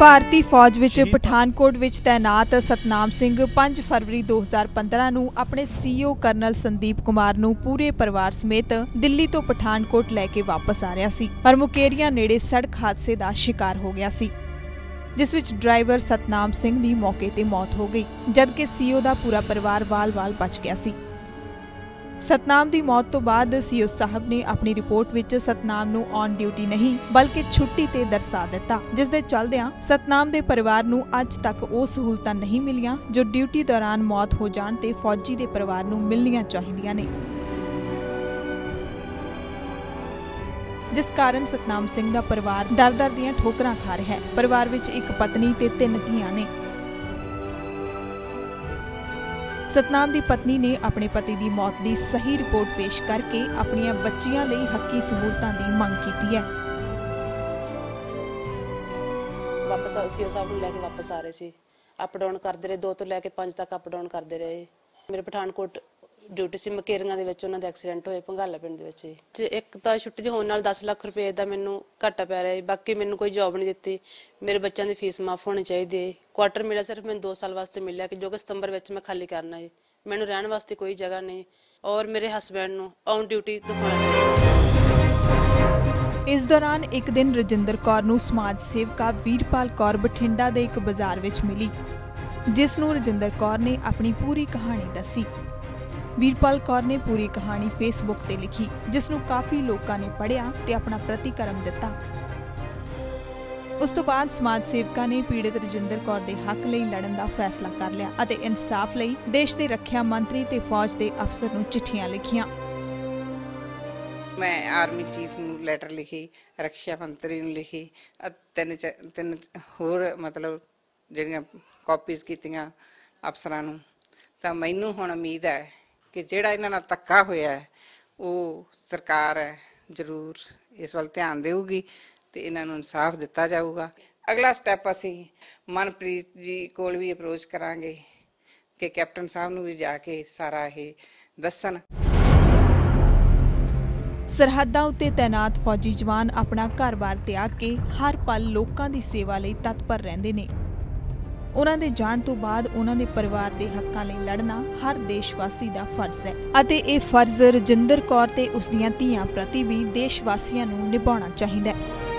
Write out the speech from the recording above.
ਭਾਰਤੀ ਫੌਜ ਵਿੱਚ ਪਠਾਨਕੋਟ ਵਿੱਚ ਤਾਇਨਾਤ ਸਤਨਾਮ ਸਿੰਘ 5 ਫਰਵਰੀ 2015 ਨੂੰ ਆਪਣੇ ਸੀਓ ਕਰਨਲ ਸੰਦੀਪ ਕੁਮਾਰ ਨੂੰ ਪੂਰੇ ਪਰਿਵਾਰ ਸਮੇਤ ਦਿੱਲੀ ਤੋਂ ਪਠਾਨਕੋਟ ਲੈ ਕੇ ਵਾਪਸ ਆ ਰਿਹਾ ਸੀ ਪਰ ਮੁਕੇਰੀਆਂ ਨੇੜੇ ਸੜਕ ਹਾਦਸੇ ਦਾ ਸ਼ਿਕਾਰ ਹੋ ਗਿਆ ਸੀ ਜਿਸ ਵਿੱਚ ਡਰਾਈਵਰ ਸਤਨਾਮ ਸਿੰਘ ਦੀ ਮੌਕੇ ਤੇ ਮੌਤ ਹੋ ਗਈ ਜਦਕਿ ਸੀਓ ਦਾ ਪੂਰਾ ਪਰਿਵਾਰ ਵਾਲ-ਵਾਲ ਬਚ ਗਿਆ ਸੀ। ਸਤਨਾਮ ਦੀ ਮੌਤ ਤੋਂ ਬਾਅਦ ਸੀਓ ਸਾਹਿਬ ਨੇ ਆਪਣੀ ਰਿਪੋਰਟ ਵਿੱਚ ਸਤਨਾਮ ਨੂੰ ਔਨ ਡਿਊਟੀ ਨਹੀਂ, ਬਲਕਿ ਛੁੱਟੀ ਤੇ ਦਰਸਾ ਦਿੱਤਾ ਜਿਸ ਦੇ ਚੱਲਦਿਆਂ ਸਤਨਾਮ ਦੇ ਪਰਿਵਾਰ ਨੂੰ ਅੱਜ ਤੱਕ ਉਹ ਸਹੂਲਤਾਂ ਨਹੀਂ ਮਿਲੀਆਂ, ਜੋ ਡਿਊਟੀ ਦੌਰਾਨ ਮੌਤ ਹੋ ਜਾਣ ਤੇ ਫੌਜੀ ਦੇ ਪਰਿਵਾਰ ਨੂੰ ਮਿਲਣੀਆਂ ਚਾਹੀਦੀਆਂ ਨੇ। ਜਿਸ ਕਾਰਨ ਸਤਨਾਮ ਸਿੰਘ ਦਾ ਪਰਿਵਾਰ ਦਰ-ਦਰ ਦੀਆਂ ਠੋਕਰਾਂ ਖਾ ਰਿਹਾ ਹੈ। ਪਰਿਵਾਰ ਵਿੱਚ ਇੱਕ ਪਤਨੀ ਤੇ ਤਿੰਨ ਧੀਆਂ ਨੇ। ਸਤਨਾਮ ਦੀ ਪਤਨੀ ਨੇ ਆਪਣੇ ਪਤੀ ਦੀ ਮੌਤ ਦੀ ਸਹੀ ਰਿਪੋਰਟ ਪੇਸ਼ ਕਰਕੇ ਆਪਣੀਆਂ ਬੱਚੀਆਂ ਲਈ ਹੱਕੀ ਸਹੂਲਤਾਂ ਦੀ ਮੰਗ ਕੀਤੀ ਹੈ। ਵਾਪਸ ਸੀਓ ਸਾਹਿਬ ਨੂੰ ਲੈ ਕੇ ਵਾਪਸ ਆ ਰਹੇ ਸੀ। ਅਪ ਡਾਊਨ ਕਰਦੇ ਰਹੇ, ਦੋ ਤੋਂ ਲੈ ਕੇ ਪੰਜ ਤੱਕ ਅਪ ਡਾਊਨ ਕਰਦੇ ਰਹੇ। ਮੇਰੇ ਪਠਾਨਕੋਟ ਡਿਊਟੀ ਸੀ ਮਕੇਰੀਆਂ ਦੇ ਵਿੱਚ ਉਹਨਾਂ ਦਾ ਐਕਸੀਡੈਂਟ ਹੋਇਆ ਭੰਗਾਲਾ ਪਿੰਡ ਦੇ ਵਿੱਚ। ਤੇ ਇੱਕ ਤਾਂ ਛੁੱਟੀ ਦੇ ਹੋਣ ਨਾਲ 10 ਲੱਖ ਰੁਪਏ ਦਾ ਮੈਨੂੰ ਘਾਟਾ ਪੈ ਰਿਹਾ ਸੀ ਬਾਕੀ ਮੈਨੂੰ ਕੋਈ ਜੌਬ ਨਹੀਂ ਦਿੱਤੀ। ਮੇਰੇ ਬੱਚਿਆਂ ਦੀ ਫੀਸ ਮਾਫ ਹੋਣੀ ਚਾਹੀਦੀ। ਹੈ ਕੁਆਟਰ ਮਿਲਿਆ ਸਿਰਫ ਮੈਨੂੰ 2 ਸਾਲ ਵਾਸਤੇ ਮਿਲਿਆ ਕਿ ਜੋ ਕਿ ਸਤੰਬਰ ਵਿੱਚ ਮੈਂ ਖਾਲੀ ਕਰਨਾ ਹੈ ਮੈਨੂੰ ਰਹਿਣ ਵਾਸਤੇ ਕੋਈ ਜਗ੍ਹਾ ਨਹੀਂ। ਔਰ ਮੇਰੇ ਹਸਬੰਡ ਨੂੰ ਔਨ ਡਿਊਟੀ ਦਿਖਾਉਣਾ ਚਾਹੀਦਾ ਇਸ ਦੌਰਾਨ ਇੱਕ ਦਿਨ ਰਜਿੰਦਰ ਕੌਰ ਨੂੰ ਸਮਾਜ ਸੇਵਕਾ ਵੀਰਪਾਲ ਕੌਰ ਬਠਿੰਡਾ ਦੇ ਇੱਕ ਬਾਜ਼ਾਰ ਵਿੱਚ ਮਿਲੀ ਜਿਸ ਨੂੰ ਰਜਿੰਦਰ ਕੌਰ ਨੇ ਆਪਣੀ ਪੂਰੀ ਕਹਾਣੀ ਦੱਸੀ। ਵੀਰਪਾਲ ਕੌਰ ਨੇ ਪੂਰੀ ਕਹਾਣੀ ਫੇਸਬੁੱਕ ਤੇ ਲਿਖੀ ਜਿਸ ਨੂੰ ਕਾਫੀ ਲੋਕਾਂ ਨੇ ਪੜ੍ਹਿਆ ਤੇ ਆਪਣਾ ਪ੍ਰਤੀਕਰਮ ਦਿੱਤਾ। ਉਸ ਤੋਂ ਬਾਅਦ ਸਮਾਜ ਸੇਵਕਾਂ ਨੇ ਪੀੜਤ ਰਜਿੰਦਰ ਕੌਰ ਦੇ ਹੱਕ ਲਈ ਲੜਨ ਦਾ ਫੈਸਲਾ ਕਰ ਲਿਆ ਅਤੇ ਇਨਸਾਫ ਲਈ ਦੇਸ਼ ਦੇ ਰੱਖਿਆ ਮੰਤਰੀ ਤੇ ਫੌਜ ਦੇ ਅਫਸਰ ਨੂੰ ਚਿੱਠੀਆਂ ਲਿਖੀਆਂ। ਮੈਂ ਆਰਮੀ ਚੀਫ ਨੂੰ ਲੈਟਰ ਲਿਖੀ, ਰੱਖਿਆ ਮੰਤਰੀ ਨੂੰ ਲਿਖੀ ਤਿੰਨ ਤਿੰਨ ਹੋਰ ਮਤਲਬ ਜਿਹੜੀਆਂ ਕਾਪੀਜ਼ ਕੀਤੀਆਂ ਅਫਸਰਾਂ ਨੂੰ। ਤਾਂ ਮੈਨੂੰ ਹੁਣ ਉਮੀਦ ਹੈ ਕਿ ਜਿਹੜਾ ਇਹਨਾਂ ਨਾਲ ਧੱਕਾ ਹੋਇਆ ਹੈ, ਉਹ ਸਰਕਾਰ ਹੈ, ਜ਼ਰੂਰ ਇਸ ਵੱਲ ਧਿਆਨ ਦੇਊਗੀ ਤੇ ਇਹਨਾਂ ਨੂੰ ਇਨਸਾਫ ਦਿੱਤਾ ਜਾਊਗਾ। ਅਗਲਾ ਸਟੈਪ ਅਸੀਂ ਮਨਪ੍ਰੀਤ ਜੀ ਕੋਲ ਵੀ ਅਪਰੋਚ ਕਰਾਂਗੇ ਕਿ ਕੈਪਟਨ ਸਾਹਿਬ ਨੂੰ ਵੀ ਜਾ ਕੇ ਸਾਰਾ ਇਹ ਦੱਸਣ। ਸਰਹੱਦਾਂ ਉੱਤੇ ਤਾਇਨਾਤ ਫੌਜੀ ਜਵਾਨ ਆਪਣਾ ਘਰ-ਬਾਰ ਤਿਆਗ ਕੇ ਹਰ ਪਲ ਲੋਕਾਂ ਦੀ ਸੇਵਾ ਲਈ ਤਤਪਰ ਰਹਿੰਦੇ ਨੇ। ਉਹਨਾਂ ਦੇ ਜਾਣ ਤੋਂ ਬਾਅਦ ਉਹਨਾਂ ਦੇ ਪਰਿਵਾਰ ਦੇ ਹੱਕਾਂ ਲਈ ਲੜਨਾ ਹਰ ਦੇਸ਼ਵਾਸੀ ਦਾ ਫਰਜ਼ ਹੈ। ਅਤੇ ਇਹ ਫਰਜ਼ ਰਜਿੰਦਰ ਕੌਰ ਤੇ ਉਸ ਦੀਆਂ ਧੀਆਂ ਪ੍ਰਤੀ ਵੀ ਦੇਸ਼ ਵਾਸੀਆਂ ਨੂੰ ਨਿਭਾਉਣਾ ਚਾਹੀਦਾ ਹੈ।